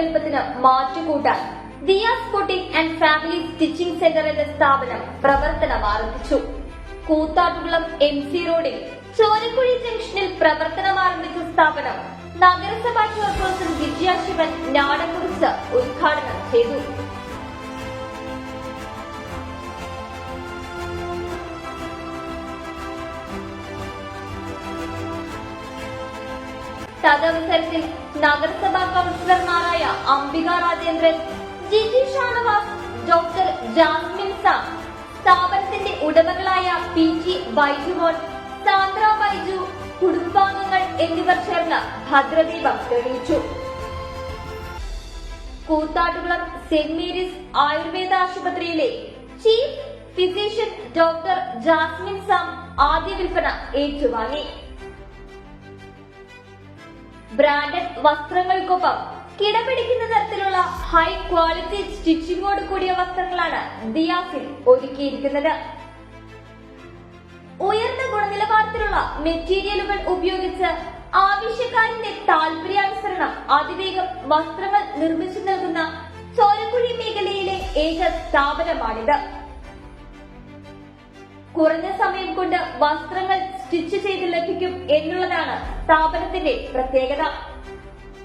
സങ്കല്പത്തിന് മാറ്റുകൂട്ടാൻ Diaz coating and family stitching centre എന്ന സ്ഥാപനം പ്രവർത്തനം ആരംഭിച്ചു. കൂത്താട്ടുകുളം എം സി റോഡിൽ ചോരക്കുഴി ജംഗ്ഷനിൽ പ്രവർത്തനം ആരംഭിച്ച സ്ഥാപനം നഗരസഭാ ചെയർപേഴ്സൺ വിജയ ശിവൻ നാടൻകുറിച്ച് ഉദ്ഘാടനം ചെയ്തു. തദവസരത്തിൽ നഗരസഭാ കൌൺസിലർമാരായ അംബിക രാജേന്ദ്രൻ ജിജി ഷാനവാസ് ഡോക്ടർ ജാസ്മിൻ സാം സ്ഥാപനത്തിന്റെ ഉടമകളായ പി ജി ബൈജുമോൻ സാന്ദ്ര ബൈജു കുടുംബാംഗങ്ങൾ എന്നിവർ ചേർന്ന് ഭദ്രദീപം തെളിയിച്ചു. കൂത്താട്ടുകുളം സെന്റ് മേരീസ് ആയുർവേദ ആശുപത്രിയിലെ chief physician doctor Jasmine Sam ആദ്യ വിൽപ്പന ഏറ്റുവാങ്ങി. ബ്രാൻഡഡ് വസ്ത്രങ്ങൾക്കൊപ്പം കിടപിടിക്കുന്ന തരത്തിലുള്ള ഹൈ ക്വാളിറ്റി സ്റ്റിച്ചിങ്ങോട് കൂടിയ വസ്ത്രങ്ങളാണ് ദിയാസിൽ ഒരുക്കിയിരിക്കുന്നത്. ഉയർന്ന ഗുണനിലവാരത്തിലുള്ള മെറ്റീരിയലുകൾ ഉപയോഗിച്ച് ആവശ്യക്കാരന്റെ താല്പര്യാനുസരണം അതിവേഗം വസ്ത്രങ്ങൾ നിർമ്മിച്ചു നൽകുന്ന ചോരക്കുഴി മേഖലയിലെ ഏക സ്ഥാപനമാണിത്. കുറഞ്ഞ സമയം കൊണ്ട് വസ്ത്രങ്ങൾ സ്റ്റിച്ച് ചെയ്ത് ലഭിക്കും എന്നുള്ളതാണ് സ്ഥാപനത്തിന്റെ പ്രത്യേകത.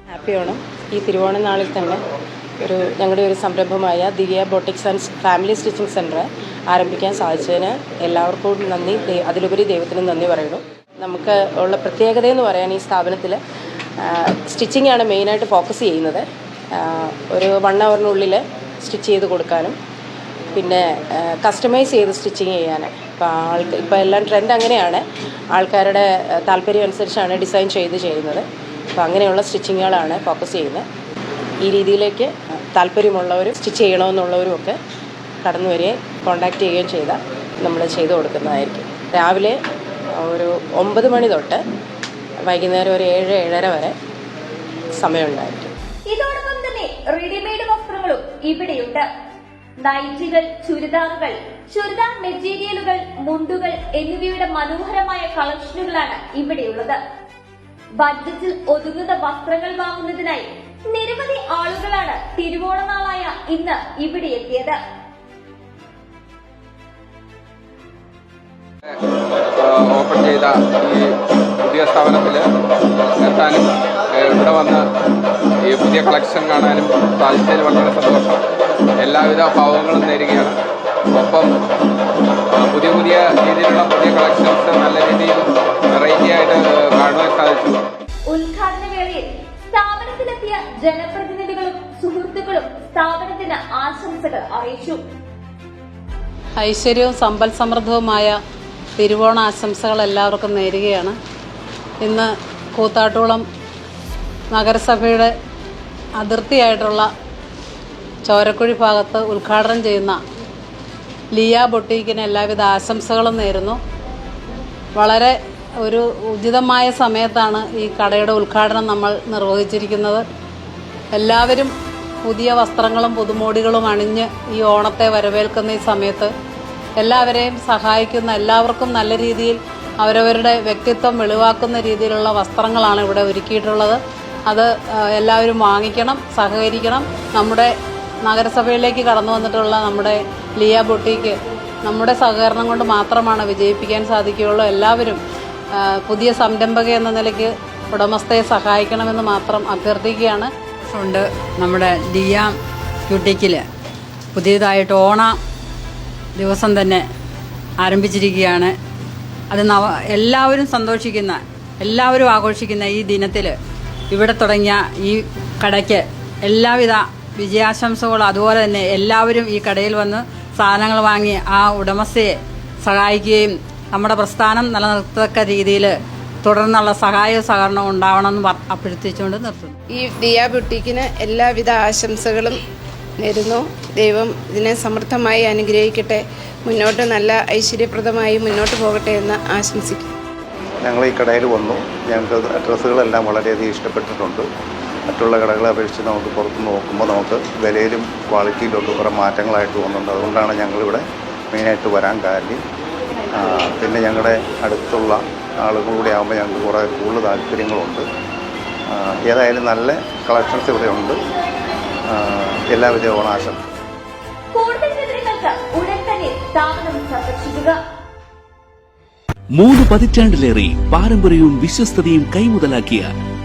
ഹാപ്പി ഓണം ഈ തിരുവോണ നാളിൽ തന്നെ ഒരു ഞങ്ങളുടെ ഒരു സംരംഭമായ Divya boutiques and family stitching centre ആരംഭിക്കാൻ സാധിച്ചതിന് എല്ലാവർക്കും നന്ദി. അതിലുപരി ദൈവത്തിന് നന്ദി പറയുന്നു. നമുക്ക് ഉള്ള പ്രത്യേകത എന്ന് പറയാൻ ഈ സ്ഥാപനത്തിൽ സ്റ്റിച്ചിങ് ആണ് മെയിനായിട്ട് ഫോക്കസ് ചെയ്യുന്നത്. ഒരു വൺ അവറിനുള്ളിൽ സ്റ്റിച്ച് ചെയ്ത് കൊടുക്കാനും പിന്നെ കസ്റ്റമൈസ് ചെയ്ത് സ്റ്റിച്ചിങ് ചെയ്യാൻ ഇപ്പോൾ ആൾക്ക് ഇപ്പോൾ എല്ലാം ട്രെൻഡ് അങ്ങനെയാണ്. ആൾക്കാരുടെ താല്പര്യം അനുസരിച്ചാണ് ഡിസൈൻ ചെയ്ത് ചെയ്യുന്നത്. അപ്പോൾ അങ്ങനെയുള്ള സ്റ്റിച്ചിങ്ങുകളാണ് ഫോക്കസ് ചെയ്യുന്നത്. ഈ രീതിയിലേക്ക് താല്പര്യമുള്ളവരും സ്റ്റിച്ച് ചെയ്യണമെന്നുള്ളവരും ഒക്കെ കടന്നു വരികയും കോണ്ടാക്ട് ചെയ്യുകയും ചെയ്താൽ നമ്മൾ ചെയ്തു കൊടുക്കുന്നതായിരിക്കും. രാവിലെ ഒരു ഒമ്പത് മണി തൊട്ട് വൈകുന്നേരം ഒരു ഏഴ് ഏഴര വരെ സമയമുണ്ടായിരിക്കും. ഇതോടൊപ്പം തന്നെ റെഡിമെയ്ഡ് വസ്ത്രങ്ങളും ഇവിടെയുണ്ട്. നൈറ്റികൾ ചുരിദാറുകൾ ചുരിദാർ മെറ്റീരിയലുകൾ മുണ്ടുകൾ എന്നിവയുടെ മനോഹരമായ കളക്ഷനുകളാണ് ഇവിടെയുള്ളത്. ബഡ്ജറ്റിൽ ഒതുങ്ങുന്ന വസ്ത്രങ്ങൾ വാങ്ങുന്നതിനായി നിരവധി ആളുകളാണ് തിരുവോണനാളായ ഇന്ന് ഇവിടെ എത്തിയത്. ഓപ്പൺ ചെയ്ത ഈ പുതിയ സ്ഥാപനത്തിൽ എത്താനും ഇവിടെ വന്ന് ഈ പുതിയ കളക്ഷൻ കാണാനും സാധിച്ചതിൽ വളരെ സന്തോഷം. എല്ലാവിധ ഭാവങ്ങളും നേരുകയാണ്. ഒപ്പം പുതിയ പുതിയ രീതിയിലുള്ള പുതിയ കളക്ഷൻസ് നല്ല രീതിയിൽ വെറൈറ്റി ആയിട്ട് കാണുവാൻ സാധിച്ചു. ഉദ്ഘാടന വേളയിൽ സ്ഥാപനത്തിലെത്തിയ ജനപ്രതിനിധികളും സുഹൃത്തുക്കളും സ്ഥാപനത്തിന് ആശംസകൾ അറിയിച്ചു. ഐശ്വര്യവും സമ്പൽ സമൃദ്ധവുമായ തിരുവോണ ആശംസകൾ എല്ലാവർക്കും നേരുകയാണ്. ഇന്ന് കൂത്താട്ടുകുളം നഗരസഭയുടെ അതിർത്തിയായിട്ടുള്ള ചോരക്കുഴി ഭാഗത്ത് ഉദ്ഘാടനം ചെയ്യുന്ന ലിയ ബൊട്ടീക്കിന് എല്ലാവിധ ആശംസകളും നേരുന്നു. വളരെ ഒരു ഉചിതമായ സമയത്താണ് ഈ കടയുടെ ഉദ്ഘാടനം നമ്മൾ നിർവഹിച്ചിരിക്കുന്നത്. എല്ലാവരും പുതിയ വസ്ത്രങ്ങളും പുതുമോടികളും അണിഞ്ഞ് ഈ ഓണത്തെ വരവേൽക്കുന്ന ഈ സമയത്ത് എല്ലാവരെയും സഹായിക്കുന്ന എല്ലാവർക്കും നല്ല രീതിയിൽ അവരവരുടെ വ്യക്തിത്വം വെളിവാക്കുന്ന രീതിയിലുള്ള വസ്ത്രങ്ങളാണ് ഇവിടെ ഒരുക്കിയിട്ടുള്ളത്. അത് എല്ലാവരും വാങ്ങിക്കണം സഹകരിക്കണം. നമ്മുടെ നഗരസഭയിലേക്ക് കടന്നു വന്നിട്ടുള്ള നമ്മുടെ ലിയ ബൊട്ടിക്ക് നമ്മുടെ സഹകരണം കൊണ്ട് മാത്രമാണ് വിജയിപ്പിക്കാൻ സാധിക്കുകയുള്ളൂ. എല്ലാവരും പുതിയ സംരംഭക എന്ന നിലയ്ക്ക് ഉടമസ്ഥയെ സഹായിക്കണമെന്ന് മാത്രം അഭ്യർത്ഥിക്കുകയാണ്. ഉണ്ട് നമ്മുടെ ലിയ ക്യൂട്ടിക്കിൽ പുതിയതായിട്ട് ഓണ ദിവസം തന്നെ ആരംഭിച്ചിരിക്കുകയാണ്. അത് നവ എല്ലാവരും സന്തോഷിക്കുന്ന എല്ലാവരും ആഘോഷിക്കുന്ന ഈ ദിനത്തിൽ ഇവിടെ തുടങ്ങിയ ഈ കടയ്ക്ക് എല്ലാവിധ വിജയാശംസകളും അതുപോലെ തന്നെ എല്ലാവരും ഈ കടയിൽ വന്ന് സാധനങ്ങൾ വാങ്ങി ആ ഉടമസ്ഥയെ സഹായിക്കുകയും നമ്മുടെ പ്രസ്ഥാനം നിലനിർത്തക്ക രീതിയിൽ തുടർന്നുള്ള സഹായവും സഹകരണവും ഉണ്ടാവണമെന്ന് അഭ്യർത്ഥിച്ചുകൊണ്ട് നിർത്തുന്നു. ഈ ദിയ ബുട്ടിക്കിന് എല്ലാവിധ ആശംസകളും നേരുന്നു. ദൈവം ഇതിനെ സമൃദ്ധമായി അനുഗ്രഹിക്കട്ടെ. മുന്നോട്ട് നല്ല ഐശ്വര്യപ്രദമായി മുന്നോട്ട് പോകട്ടെ എന്ന് ആശംസിക്കുന്നു. ഞങ്ങൾ ഈ കടയിൽ വന്നു. ഞങ്ങൾക്ക് ഡ്രസ്സുകളെല്ലാം വളരെയധികം ഇഷ്ടപ്പെട്ടിട്ടുണ്ട്. മറ്റുള്ള കടകളെ അപേക്ഷിച്ച് നമുക്ക് പുറത്ത് നോക്കുമ്പോൾ നമുക്ക് വിലയിലും ക്വാളിറ്റിയിലും ഒക്കെ കുറേ മാറ്റങ്ങളായിട്ട് തോന്നുന്നുണ്ട്. അതുകൊണ്ടാണ് ഞങ്ങളിവിടെ മെയിനായിട്ട് വരാൻ കാര്യം പിന്നെ ഞങ്ങളുടെ അടുത്തുള്ള ആളുകളുടെ ആകുമ്പോൾ ഞങ്ങൾക്ക് കുറേ കൂടുതൽ താല്പര്യങ്ങളുണ്ട്. ഏതായാലും നല്ല കളക്ഷൻസ് ഇവിടെ ഉണ്ട്. എല്ലാവിധ ഓണാശം കൂടുതൽ വിവരങ്ങൾക്ക് ഉടൻ തന്നെ സ്ഥാപനം സന്ദർശിക്കുക. മൂന്ന് പതിറ്റാണ്ടിലേറെ പാരമ്പര്യവും വിശ്വസ്തതയും കൈമുതലാക്കിയ